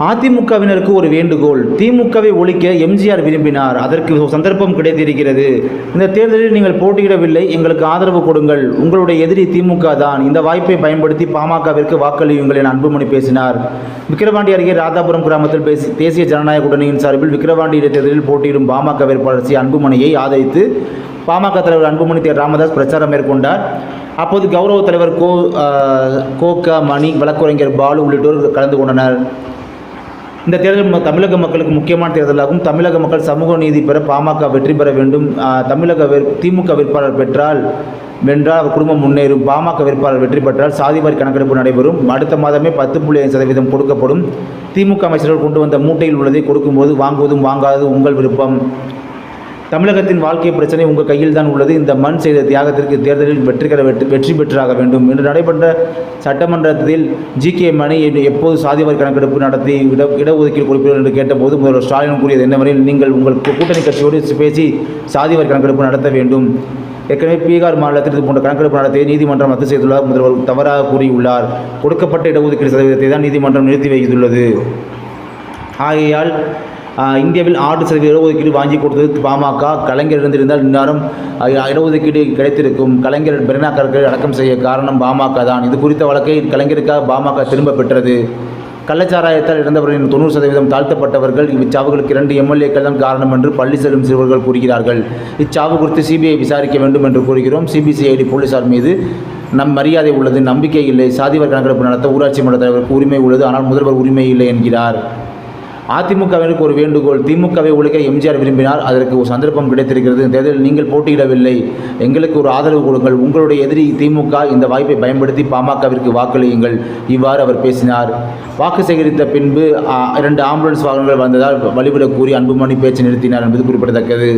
அதிமுகவினருக்கு ஒரு வேண்டுகோள். திமுகவை ஒழிக்க எம்ஜிஆர் விரும்பினார். அதற்கு சந்தர்ப்பம் கிடைத்திருக்கிறது. இந்த தேர்தலில் நீங்கள் போட்டியிடவில்லை. எங்களுக்கு ஆதரவு கொடுங்கள். உங்களுடைய எதிரி திமுக தான். இந்த வாய்ப்பை பயன்படுத்தி பாமகவிற்கு வாக்களியுங்கள் என அன்புமணி பேசினார். விக்கிரவாண்டி அருகே ராதாபுரம் கிராமத்தில் பேசி தேசிய ஜனநாயக கூட்டணியின் சார்பில் விக்கிரவாண்டி இடைத்தேர்தலில் போட்டியிடும் பாமக வேட்பாளர் சி. அன்புமணியை ஆதரித்து பாமக தலைவர் அன்புமணி தே ராமதாஸ் பிரச்சாரம் மேற்கொண்டார். அப்போது கௌரவ தலைவர் கோ ஆஹ், கோக மணி வழக்குரைஞர் பாலு உள்ளிட்டோர் கலந்து கொண்டனர். இந்த தேர்தல் ம- தமிழக மக்களுக்கு முக்கியமான தேர்தலாகும். தமிழக மக்கள் சமூக நீதி பெற பாமக வெற்றி பெற வேண்டும். தமிழக திமுக வேட்பாளர் பெற்றால் வென்றால் அவர் குடும்பம் முன்னேறும். பாமக வேட்பாளர் வெற்றி பெற்றால் சாதிவாரி கணக்கெடுப்பு நடைபெறும். அடுத்த மாதமே பத்து புள்ளி ஐந்து சதவீதம் கொடுக்கப்படும். திமுக அமைச்சர்கள் கொண்டு வந்த மூட்டையில் உள்ளதை கொடுக்கும்போது வாங்குவதும் வாங்காததும் உங்கள் விருப்பம். தமிழகத்தின் வாழ்க்கை பிரச்சனை உங்கள் கையில் தான் உள்ளது. இந்த மண் செய்த தியாகத்திற்கு தேர்தலில் வெற்றிகர வெற்றி வெற்றி பெற்றாக வேண்டும். இன்று நடைபெற்ற சட்டமன்றத்தில் ஜி. கே. மணி எப்போது சாதிவாரி கணக்கெடுப்பு நடத்தி இட இடஒதுக்கீடு கொடுப்பீர்கள் என்று கேட்டபோது முதல்வர் ஸ்டாலின் கூறியது என்னவெனில் நீங்கள் உங்கள் கூட்டணி கட்சியோடு பேசி சாதிவாரி கணக்கெடுப்பு நடத்த வேண்டும். ஏற்கனவே பீகார் மாநிலத்தில் இது போன்ற கணக்கெடுப்பு நடத்திய நீதிமன்றம் ரத்து செய்துள்ளதாக முதல்வர் தவறாக கூறியுள்ளார். கொடுக்கப்பட்ட இடஒதுக்கீடு சதவீதத்தை தான் நீதிமன்றம் நிறுத்தி வைத்துள்ளது. ஆகையால் இந்தியாவில் ஆறு சதவீத இடஒதுக்கீடு வாங்கி கொடுத்தது பாமக. கலைஞர் இருந்திருந்தால் இந்நேரம் இடஒதுக்கீடு கிடைத்திருக்கும். கலைஞர் பெருநாக்கருக்கு அடக்கம் செய்ய காரணம் பாமக தான். இது குறித்த வழக்கை கலைஞருக்காக பாமக திரும்ப பெற்றது. கள்ளச்சாராயத்தால் இறந்தவர்களின் தொண்ணூறு சதவீதம் தாழ்த்தப்பட்டவர்கள். இச்சாவுகளுக்கு இரண்டு எம்எல்ஏக்கள் தான் காரணம் என்று பள்ளி செல்லும் சிறுவர்கள் கூறுகிறார்கள். இச்சாவு குறித்து சிபிஐ விசாரிக்க வேண்டும் என்று கூறுகிறோம். சிபிசிஐடி போலீசார் மீது நம் மரியாதை உள்ளது நம்பிக்கை இல்லை. சாதிவர் கணக்கெடுப்பு நடத்த ஊராட்சி மன்ற தலைவருக்கு உரிமை உள்ளது ஆனால் முதல்வர் உரிமை இல்லை என்கிறார். அதிமுகவினருக்கு ஒரு வேண்டுகோள். திமுகவை ஒழிக்க எம்ஜிஆர் விரும்பினார் அதற்கு ஒரு சந்தர்ப்பம் கிடைத்திருக்கிறது. தேர்தலில் நீங்கள் போட்டியிடவில்லை. எங்களுக்கு ஒரு ஆதரவு கொடுங்கள். உங்களுடைய எதிரி திமுக இந்த வாய்ப்பை பயன்படுத்தி பாமகவிற்கு வாக்களியுங்கள். இவ்வாறு அவர் பேசினார். வாக்கு சேகரித்த பின்பு இரண்டு ஆம்புலன்ஸ் வாகனங்கள் வந்ததால் வழிவிடக் கூறி அன்புமணி பேச்சு நிறுத்தினார் என்பது குறிப்பிடத்தக்கது.